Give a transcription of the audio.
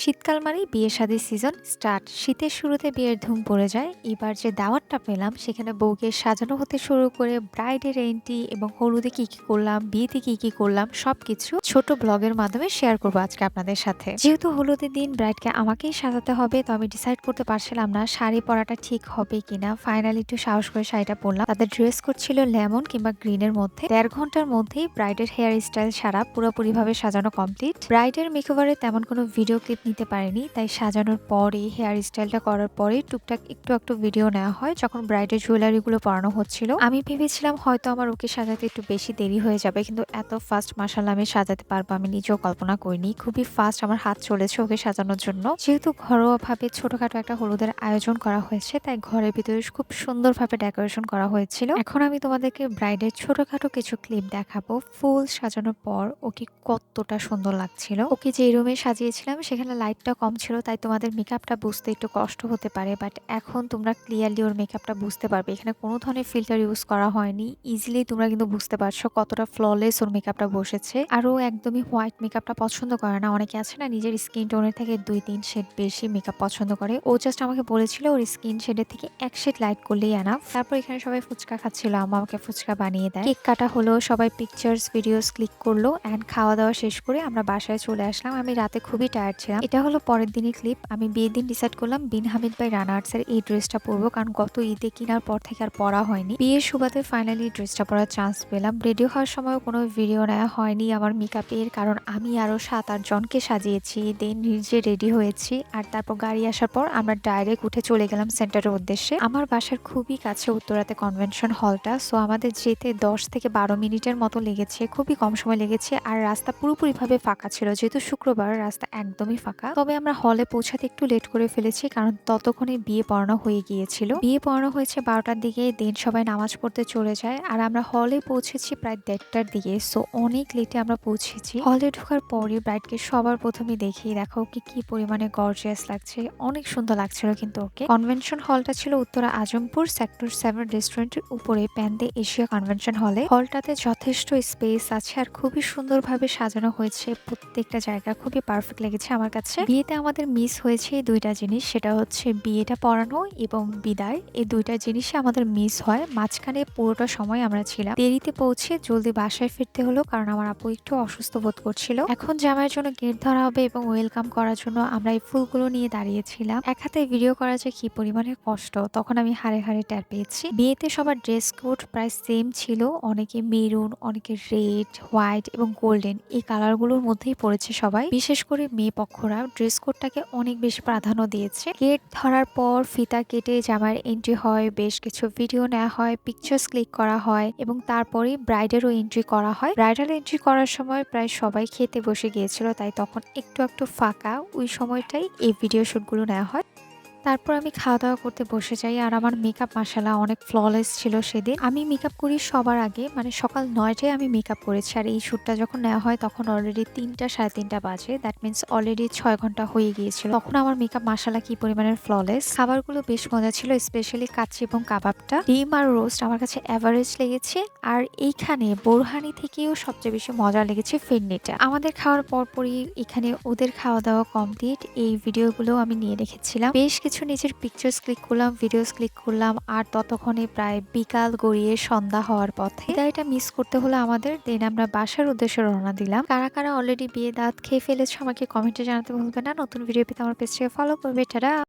শীতকাল মানেই বিয়ে শাদির সিজন স্টার্ট শীতের শুরুতে বিয়ের ধুম পড়ে যায়। এবার যে দাওয়াতটা পেলাম, সেখানে বউকে সাজানো হতে শুরু করে ব্রাইডের এন্ট্রি এবং হলুদে কি কি করলাম, বিয়েতে কি কি করলাম, সবকিছু ছোট ব্লগের মাধ্যমে শেয়ার করব আজকে আপনাদের সাথে। যেহেতু হলুদের দিন ব্রাইডকে আমাকেই সাজাতে হবে, তো আমি ডিসাইড করতে পারছিলাম না শাড়ি পরাটা ঠিক হবে কিনা। ফাইনালি একটু সাহস করে শাড়িটা পরলাম। তাদের ড্রেস কোড ছিল লেমন কিংবা গ্রিনের মধ্যে। দেড় ঘণ্টার মধ্যেই ব্রাইডের হেয়ার স্টাইল সারা পুরোপুরি ভাবে সাজানো কমপ্লিট ব্রাইডের মেকওভারে তেমন কোনো ভিডিও ক্লিপ নিতে পারিনি। তাই সাজানোর পরে হেয়ার স্টাইলটা করার পরে টুকটাক একটু একটু ভিডিও নেওয়া হয় যখন ব্রাইডের জুয়েলারি গুলো পরানো হচ্ছিল। আমি ভেবেছিলাম হয়তো আমার ওকে সাজাতে একটু বেশি দেরি হয়ে যাবে, কিন্তু এত ফাস্ট মাসাল্লাহ আমি সাজাতে পারব, আমি নিজেও কল্পনা করিনি। খুবই ফাস্ট আমার হাত চলেছে ওকে সাজানোর জন্য। যেহেতু ঘরোয়া ভাবে ছোটখাটো একটা হলুদের আয়োজন করা হয়েছে, তাই ঘরের ভিতরে খুব সুন্দরভাবে ডেকোরেশন করা হয়েছিল। এখন আমি তোমাদেরকে ব্রাইডের ছোটখাটো কিছু ক্লিপ দেখাবো। ফুল সাজানোর পর ওকে কতটা সুন্দর লাগছিল। ওকে যে রুমে সাজিয়েছিলাম, সেখানে লাইটটা কম ছিল, তাই তোমাদের মেকআপটা বুঝতে একটু কষ্ট হতে পারে বাট এখন তোমরা ক্লিয়ারলি ওর মেকআপটা বুঝতে পারবে। এখানে কোনো ধরনের ফিল্টার ইউজ করা হয়নি। ইজিলি তোমরা কিন্তু বুঝতে পারছ কতটা ফ্ললেস ওর মেকআপটা বসেছে। আর ও একদমই হোয়াইট মেকআপটা পছন্দ করে না। অনেকে আছে না, নিজের স্কিন টোনের থেকে দুই, তিন শেড বেশি মেকআপ পছন্দ করে। ও জাস্ট আমাকে বলেছিল ওর স্কিন শেডের থেকে এক শেড লাইট করলেই আনাফ তারপর এখানে সবাই ফুচকা খাচ্ছিল আমাকে ফুচকা বানিয়ে দেয়। কেক কাটা হলো, সবাই পিকচার্স ভিডিওস ক্লিক করল অ্যান্ড খাওয়া দাওয়া শেষ করে আমরা বাসায় চলে আসলাম। আমি রাতে খুবই টায়ার্ড ছিলাম। এটা হলো পরের দিনের ক্লিপ আমি বিয়ের দিন ডিসাইড করলাম বিন হামিদ বাই রানা এই ড্রেসটা পরবো, কারণ গত ঈদে কেনার পর থেকে আর পরা হয়নি। বিয়ের সুবাদে ফাইনালি ড্রেসটা পরার চান্স পেলাম। রেডি হওয়ার সময় কোনো ভিডিও নেওয়া হয়নি আমার মেকআপের কারণ আমি আরও সাত আট জনকে সাজিয়েছি দেন নিজে রেডি হয়েছি, আর তারপর গাড়ি আসার পর আমরা ডাইরেক্ট উঠে চলে গেলাম সেন্টারের উদ্দেশ্যে। আমার বাসার খুবই কাছে উত্তরাতে কনভেনশন হলটা সো আমাদের যেতে দশ থেকে বারো মিনিটের মতো লেগেছে, খুবই কম সময় লেগেছে, আর রাস্তা পুরোপুরিভাবে ফাঁকা ছিল। যেহেতু শুক্রবার, রাস্তা একদমই ফাঁকা। তবে আমরা হলে পৌঁছাতে একটু লেট করে ফেলেছি, কারণ ততক্ষণে বিয়ে পড়ানো হয়ে গিয়েছিল। বিয়ে পড়ানো হয়েছে বারোটার দিকে, দেন সবাই নামাজ পড়তে চলে যায়, আর আমরা হলে পৌঁছেছি প্রায় দেড়টার দিকে সো অনেক লেটে আমরা পৌঁছেছি। হলে ঢোকার পরে ব্রাইডকে সবার প্রথমে দেখি, দেখো ওকে কি পরিমাণে গর্জিয়াস লাগছে, অনেক সুন্দর লাগছিল কিন্তু ওকে। কনভেনশন হলটা ছিল উত্তরা আজমপুর সেক্টর সেভেন রেস্টুরেন্টের উপরে প্যান্ডে এশিয়া কনভেনশন হলে হলটাতে যথেষ্ট স্পেস আছে, আর খুবই সুন্দরভাবে সাজানো হয়েছে, প্রত্যেকটা জায়গা খুবই পারফেক্ট লেগেছে আমার কাছে। বিয়েতে আমাদের মিস হয়েছে এই দুইটা জিনিস, সেটা হচ্ছে বিয়েটা পড়ানো এবং বিদায়। এই দুইটা জিনিসই আমাদের মিস হয়। মাঝখানে পুরোটা সময় আমরা ছিলাম। দেরিতে পৌঁছে জলদি বাসায় ফিরতে হলো কারণ আমার আপু একটু অসুস্থ বোধ করছিল। এখন জামাইয়ের জন্য গেট ধরা হবে এবং ওয়েলকাম করার জন্য আমরা এই ফুলগুলো নিয়ে দাঁড়িয়েছিলাম। এক হাতে ভিডিও করা যে কি পরিমাণে কষ্ট। তখন আমি হারে হারে টের পেয়েছি। বিয়েতে সবার ড্রেস কোড প্রায় সেম ছিল। অনেকে মেরুন অনেকে রেড হোয়াইট এবং গোল্ডেন এই কালারগুলোর মধ্যেই পড়েছে সবাই। বিশেষ করে মেয়ে পক্ষরা ড্রেস কোডটাকে অনেক বেশি প্রাধান্য দিয়েছে। গেট ধরার পর ফিতা কেটে জামার এন্ট্রি হয়, বেশ কিছু ভিডিও নেওয়া হয় পিকচার্স ক্লিক করা হয় এবং তারপরে ব্রাইডেরও এন্ট্রি করা হয়। ব্রাইডাল এন্ট্রি করার সময় প্রায় সবাই খেতে বসে গিয়েছিল, তাই তখন একটু একটু ফাঁকা। ওই সময়টাই এই ভিডিও শ্যুটগুলো নেওয়া হয়। তারপর আমি খাওয়া দাওয়া করতে বসে যাই আর আমার মেকআপ মাসালা অনেক ফ্ললেস ছিল সেদিন। আমি মেকআপ করি সবার আগে মানে সকাল নয়টায় আমি মেকআপ করেছি। আর এই শ্যুটটা যখন নেওয়া হয় তখন অলরেডি তিনটা, সাড়ে তিনটা বাজে। দ্যাট মিনস অলরেডি ছয় ঘণ্টা হয়ে গিয়েছিল। তখন আমার মেকআপ মাসালা কি পরিমাণের ফ্ললেস খাবারগুলো বেশ মজা ছিল স্পেশালি কাচ্চি এবং কাবাবটা। ডিম আর রোস্ট আমার কাছে অ্যাভারেজ লেগেছে। আর এইখানে বোরহানি থেকেও সবচেয়ে বেশি মজা লেগেছে ফিরনিটা আমাদের খাওয়ার পরপরই এখানে ওদের খাওয়া দাওয়া কমপ্লিট এই ভিডিওগুলো আমি নিয়ে রেখেছিলাম। বেশ কিছু নিজের পিকচার্স ক্লিক করলাম ভিডিওস ক্লিক করলাম, আর ততক্ষণে প্রায় বিকাল গড়িয়ে সন্ধ্যা হওয়ার পথে এটা মিস করতে হলো আমাদের দেন আমরা বাসার উদ্দেশ্যে রওনা দিলাম। কারা কারা অলরেডি বিয়ে দাঁত খেয়ে ফেলেছে আমাকে কমেন্টে জানাতে ভুলবে না, নতুন ভিডিও পেতে আমার পেজটাকে ফলো করবে, টাটা!